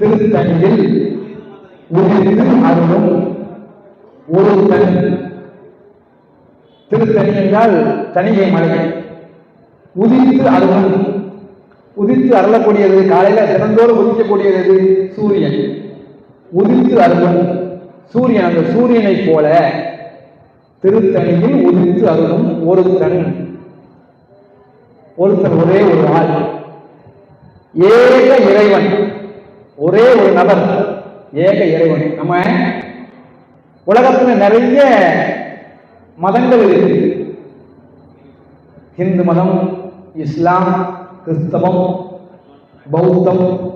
திருத்தணியில் உதிர்ந்து அருளும் ஒரு தனி திருத்தணி என்றால் தனிகை மலையை உதித்து அருளும் உதித்து அருளக்கூடியது காலையில தினந்தோறும் உதிக்கக்கூடியது எது? சூரியன். உதித்து அருளும் சூரியன் அந்த சூரியனைப் போல திருத்தணியில் உதித்து அருளும் ஒருத்தன் ஒருத்தன் ஒரே ஒரு ஆள். ஏக இறைவன். ஒரே ஒரு நபர் ஏக இறைவன். நம்ம உலகத்துல நிறைய மதங்கள் இருக்கு. ஹிந்து மதம் இஸ்லாம் கிறிஸ்தவம் பௌத்தம்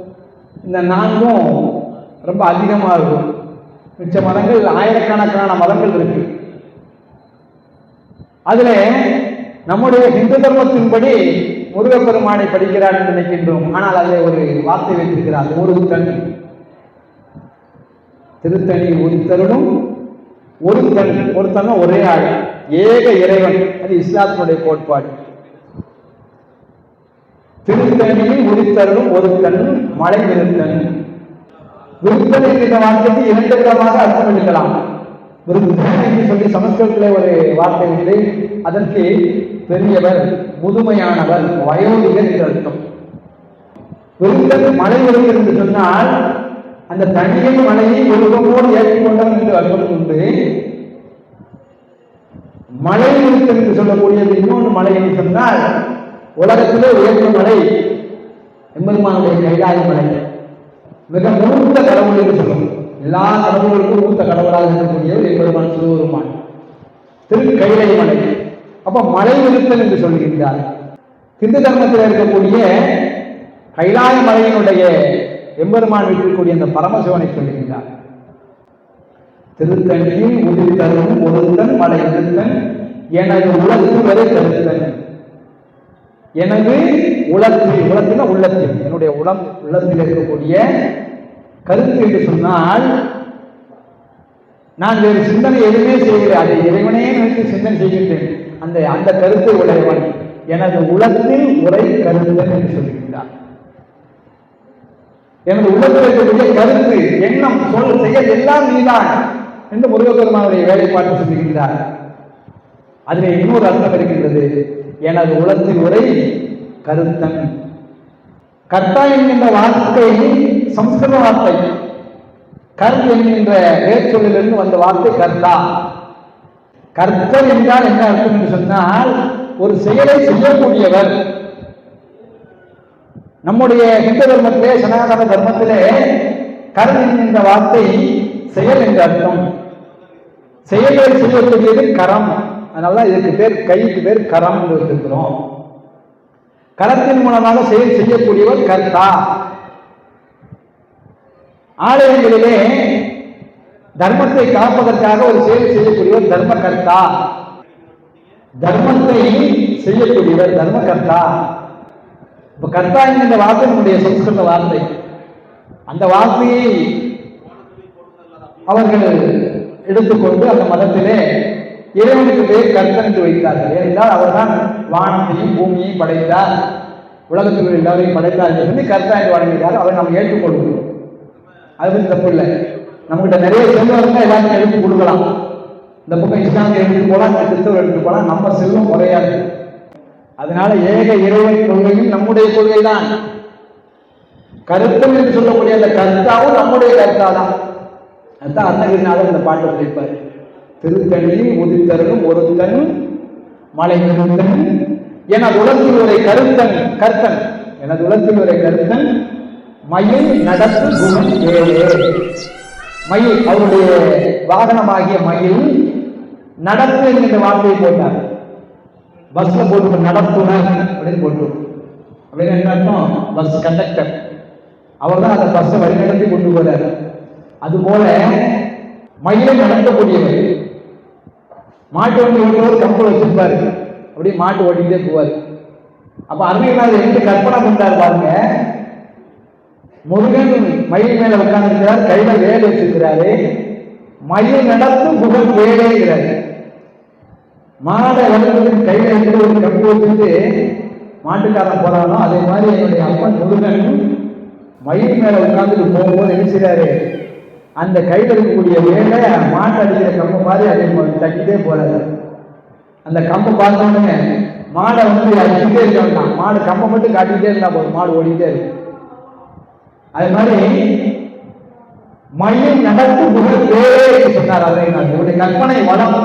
இந்த நான்கும் ரொம்ப அதிகமாக இருக்கும். மிச்ச மதங்கள் ஆயிரக்கணக்கான மதங்கள் இருக்கு. அதில் நம்முடைய இந்து தர்மத்தின்படி முருகப்பெருமானை படிக்கிறார் என்று நினைக்கின்றோம். ஆனால் அதில் ஒரு வார்த்தை வைத்திருக்கிறார். ஒரு தன் திருத்தணி ஒரு தன் ஒருத்தன் ஒரே ஆள். ஏக இறைவன். அது இஸ்லாத்தினுடைய கோட்பாடு. திருத்தணியில் உரித்தருளும் தன் மலை நிறுத்தன் விருத்தனை என்ற வார்த்தைக்கு இரண்டு விதமாக அர்த்தம் எடுக்கலாம் விருத்தன் என்று சொல்லி சமஸ்கிருதத்தில் ஒரு வார்த்தை உண்டு அதற்கு பெரியவர் முதுமையானவர் வயோதிகர் என்று அர்த்தம். விருத்தன் மழை விருத்தன் என்று சொன்னால் அந்த தனியை மலையை விருப்பமோடு ஏற்றுக்கொண்டவன் என்று அர்த்தம் உண்டு. மலை விருத்தம் என்று சொல்லக்கூடியது இன்னொன்று மலை என்று சொன்னால் உலகத்திலே உயர்ந்த மலை எம்பெருமானுடைய கைலாய மலை. மிக மூத்த கடவுள் என்று சொல்லும் எல்லா கடவுளுக்கும் மூத்த கடவுளாக இருக்கக்கூடியவர் எம்பெருமான் சிவபெருமான். திரு கைலை மலை அப்ப மலை விருத்தன் என்று சொல்கின்றார். இந்து தர்மத்தில் இருக்கக்கூடிய கைலாய மலையினுடைய எம்பெருமான் இருக்கக்கூடிய அந்த பரமசிவனை சொல்கின்றார். திருத்தணியில் உதிர்த்தரும் ஒருத்தன் மலை விருத்தன் எனது உலகு வரை தருத்தன். எனது உலத்தில் உலத்தில் உள்ளத்தில் என்னுடைய உளம் உள்ளத்தில் இருக்கக்கூடிய கருத்து என்று சொன்னால் நான் வேறு சிந்தனை எதுவுமே செய்யவில்லை. அதை இறைவனே நினைத்து சிந்தனை செய்கின்றேன். அந்த அந்த கருத்தை உடையவன் எனது உலகத்தில் உரை கருத்தன் என்று சொல்கின்றார் எனது உள்ளத்தில் இருக்கக்கூடிய கருத்து எண்ணம் சொல் செயல் எல்லாம் நீதான் என்று முருகப்பெருமானுடைய வேலைப்பாட்டு சொல்லுகின்றார் அதில் இன்னொரு அர்த்தம் இருக்கின்றது. எனது உலகத்தில் உரை கருத்தன். கர்த்தா என்கின்ற வார்த்தையை சம்ஸ்கிருத வார்த்தை. கர் என்கின்ற வேர்ச்சொல்லிலிருந்து வந்த வார்த்தை கர்த்தா. கர்த்தர் என்றால் என்ன அர்த்தம் என்று சொன்னால் ஒரு செயலை செய்யக்கூடியவர். நம்முடைய இந்து தர்மத்திலே சனாதன தர்மத்திலே கர் என்கின்ற வார்த்தை செயல் என்ற அர்த்தம். செயல்களை செய்யக்கூடியது கரம். அதனால இதுக்கு பேர் கைக்கு பேர் கரம் என்று வச்சிருக்கிறோம். கரத்தின் மூலமாக செயல் செய்யக்கூடியவர் கர்த்தா. ஆலயங்களிலே தர்மத்தை காப்பதற்காக ஒரு செயல் செய்யக்கூடியவர் தர்மகர்த்தா. தர்மத்தை செய்யக்கூடியவர் தர்மகர்த்தா. இப்ப கர்த்தா என்கிற வார்த்தை நம்முடைய சம்ஸ்கிருத வார்த்தை. அந்த வார்த்தையை அவர்கள் எடுத்துக்கொண்டு அந்த மதத்திலே இறைவனுக்கு பேர் கர்த்தன் என்று வைத்தார்கள். ஏனென்றால் அவர்தான் வானத்தையும் பூமியையும் படைத்தார். உலகத்தில் எல்லாரையும் படைத்தார் என்று கர்த்தா என்று வழங்குகிறார் அவரை நாம் ஏற்றுக்கொள்கிறோம். அது பத்தி தப்பு இல்லை. நம்மகிட்ட நிறைய செல்வம் இருந்தால் எல்லாத்தையும் எழுப்பி கொடுக்கலாம். இந்த பக்கம் இஸ்லாமிய எடுத்து போகலாம் கிறிஸ்தவர் எடுத்து போகலாம் நம்ம செல்வம் குறையாது அதனால ஏக இறைவன் கொள்கையும் நம்முடைய கொள்கை தான் கருத்தம் என்று சொல்லக்கூடிய அந்த கருத்தாவும் நம்முடைய கருத்தா தான் அதுதான் அருணகிரிநாதர் இந்த பாட்டை சொல்லியிருப்பார். திருத்தணியில் உதித்தருளும் ஒருத்தன் மலை நிறுத்தன் எனது உலகத்தில் ஒரு கருத்தன் கர்த்தன். எனது உலகத்தில் ஒரு கருத்தன் மயில் நடத்து குணம் ஏழு மயில் அவருடைய வாகனமாகிய மயில் நடத்து என்கிற வார்த்தையை போட்டார். பஸ்ல போட்டு நடத்துனர் அப்படின்னு போட்டு அப்படின்னு என்ன அர்த்தம்? பஸ் கண்டக்டர் அவர் தான் அந்த பஸ்ஸை வழிநடத்தி கொண்டு போறாரு. அதுபோல மயிலை நடத்தக்கூடியவர் மாட்டு வண்டி ஓட்டுறவர் கம்பல் வச்சிருப்பாரு. அப்படியே மாட்டு ஓட்டிகிட்டே போவார். அப்ப அருமையினால் ரெண்டு கற்பனை பண்றாரு பாருங்க. முருகன் மயில் மேல உட்கார்ந்திருக்கிறார் கையில வேலை வச்சிருக்கிறாரு. மயில் நடத்து புகழ் வேலைங்கிறார் மாடை வளர்ந்ததுக்கு கையில எடுத்து ஒரு கம்பி வச்சுட்டு மாட்டுக்காரன் போறானோ அதே மாதிரி என்னுடைய அப்பன் முருகன் மயில் மேல உட்கார்ந்துட்டு போகும்போது என்ன அந்த கையில் இருக்கக்கூடிய வேலை மாட்டு அடிக்கிற கம்பு மாதிரி அதே மாதிரி தட்டிட்டே போறாரு. அந்த கம்பு பார்த்தோன்னே மாடை வந்து அடிச்சுட்டே இருக்க வேண்டாம் மாடு கம்பை மட்டும் காட்டிக்கிட்டே இருந்தா போதும் மாடு ஓடிக்கிட்டே இருக்கும். அது மாதிரி மயில் நடக்கும் முக சொன்னார். அதை நான் இவருடைய கற்பனை வளம்